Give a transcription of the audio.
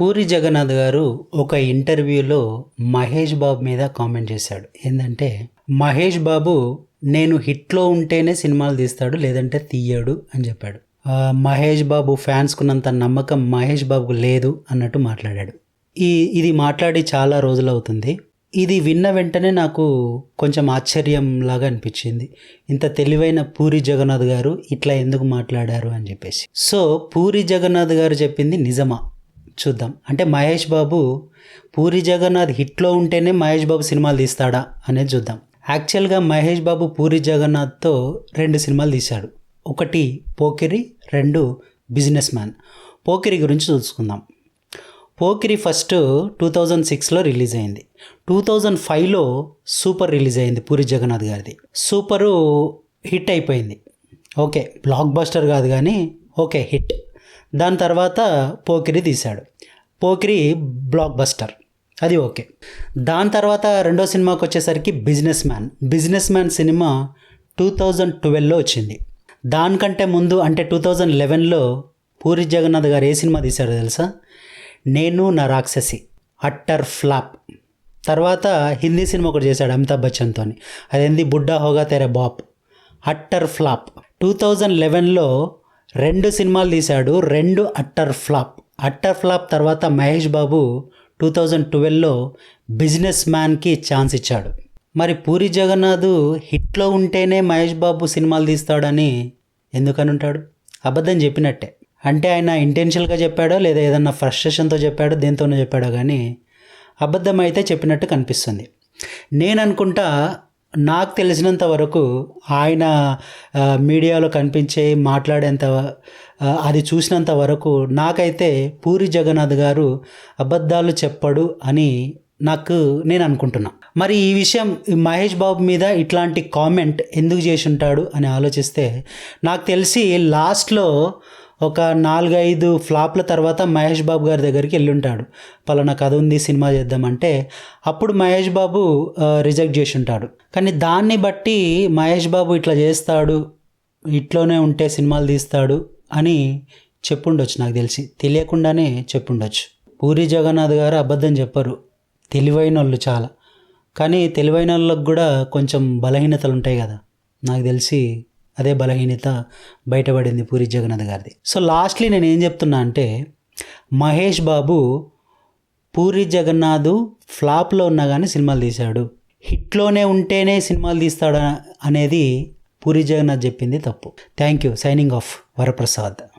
పూరి జగన్నాథ్ గారు ఒక ఇంటర్వ్యూలో మహేష్ బాబు మీద కామెంట్ చేశాడు. ఏంటంటే మహేష్ బాబు నేను హిట్లో ఉంటేనే సినిమాలు తీస్తాడు లేదంటే తీయడు అని చెప్పాడు. మహేష్ బాబు ఫ్యాన్స్కున్నంత నమ్మకం మహేష్ బాబుకు లేదు అన్నట్టు మాట్లాడాడు. ఈ ఇది మాట్లాడి చాలా రోజులవుతుంది. ఇది విన్న వెంటనే నాకు కొంచెం ఆశ్చర్యం లాగా అనిపించింది. ఇంత తెలివైన పూరి జగన్నాథ్ గారు ఇట్లా ఎందుకు మాట్లాడారు అని చెప్పేసి. సో పూరి జగన్నాథ్ గారు చెప్పింది నిజమా? చూద్దాం. అంటే మహేష్ బాబు పూరి జగన్నాథ్ హిట్లో ఉంటేనే మహేష్ బాబు సినిమాలు తీస్తాడా అనేది చూద్దాం. యాక్చువల్గా మహేష్ బాబు పూరి జగన్నాథ్తో రెండు సినిమాలు తీశాడు. ఒకటి పోకిరి రెండు బిజినెస్ మ్యాన్. పోకిరి గురించి చూసుకుందాం. పోకిరి ఫస్ట్ టూ థౌజండ్ సిక్స్లో రిలీజ్ అయింది. టూ థౌజండ్ ఫైవ్లో సూపర్ రిలీజ్ అయింది పూరి జగన్నాథ్ గారిది. సూపరు హిట్ అయిపోయింది. ఓకే బ్లాక్ బస్టర్ కాదు కానీ ఓకే హిట్. దాని తర్వాత పోకిరి తీశాడు. పోకిరి బ్లాక్ బస్టర్ అది ఓకే. దాని తర్వాత రెండో సినిమాకి వచ్చేసరికి business man business man cinema two thousand ట్వెల్వ్లో వచ్చింది. దానికంటే ముందు అంటే టూ థౌజండ్ లెవెన్లో పూరి జగన్నాథ్ గారు ఏ సినిమా తీశాడో తెలుసా? నేను నా రాక్షసి. Utter flop. తర్వాత హిందీ సినిమా ఒకటి చేశాడు అమితాబ్ బచ్చన్తో. అదేంది Bbuddah Hoga Terra Baap. Utter flop. Two thousand లెవెన్లో రెండు సినిమాలు తీశాడు రెండు అట్టర్ ఫ్లాప్. అట్టర్ ఫ్లాప్ తర్వాత మహేష్ బాబు టూ థౌజండ్ ట్వెల్వ్లో బిజినెస్ మ్యాన్కి ఛాన్స్ ఇచ్చాడు. మరి పూరి జగన్నాథ్ హిట్లో ఉంటేనే మహేష్ బాబు సినిమాలు తీస్తాడని ఎందుకని ఉంటాడు? అబద్ధం చెప్పినట్టే. అంటే ఆయన ఇంటెన్షియల్గా చెప్పాడో లేదా ఏదన్నా ఫ్రస్ట్రేషన్తో చెప్పాడో దేంతోనో చెప్పాడో కానీ అబద్ధం అయితే చెప్పినట్టు కనిపిస్తుంది. నేను అనుకుంటా నాకు తెలిసినంత వరకు ఆయన మీడియాలో కనిపించే మాట్లాడేంత అది చూసినంత వరకు నాకైతే పూరి జగన్నాథ్ గారు అబద్ధాలు చెప్పడు అని నాకు నేను అనుకుంటున్నా. మరి ఈ విషయం మహేష్ బాబు మీద ఇట్లాంటి కామెంట్ ఎందుకు చేసి ఉంటాడు అని ఆలోచిస్తే నాకు తెలిసి లాస్ట్లో ఒక నాలుగైదు ఫ్లాప్ల తర్వాత మహేష్ బాబు గారి దగ్గరికి వెళ్ళుంటాడు. పలానా కథ ఉంది సినిమా చేద్దామంటే అప్పుడు మహేష్ బాబు రిజెక్ట్ చేసి ఉంటాడు కానీ దాన్ని బట్టి మహేష్ బాబు ఇట్లా చేస్తాడు ఇట్లోనే ఉంటే సినిమాలు తీస్తాడు అని చెప్పుండొచ్చు నాకు తెలిసి. తెలియకుండానే చెప్పుండొచ్చు. పూరి జగన్నాథ్ గారు అబద్ధం చెప్పరు. తెలివైన వాళ్ళు చాలా. కానీ తెలివైన వాళ్ళకు కూడా కొంచెం బలహీనతలు ఉంటాయి కదా. నాకు తెలిసి అదే బలహీనత బయటపడింది పూరి జగన్నాథ్ గారిది. సో లాస్ట్లీ నేను ఏం చెప్తున్నా అంటే మహేష్ బాబు పూరి జగన్నాథ్ ఫ్లాప్లో ఉన్నా కానీ సినిమాలు తీశాడు. హిట్లోనే ఉంటేనే సినిమాలు తీస్తాడు అనేది పూరి జగన్నాథ్ చెప్పింది తప్పు. Thank you. Signing off Varaprasad.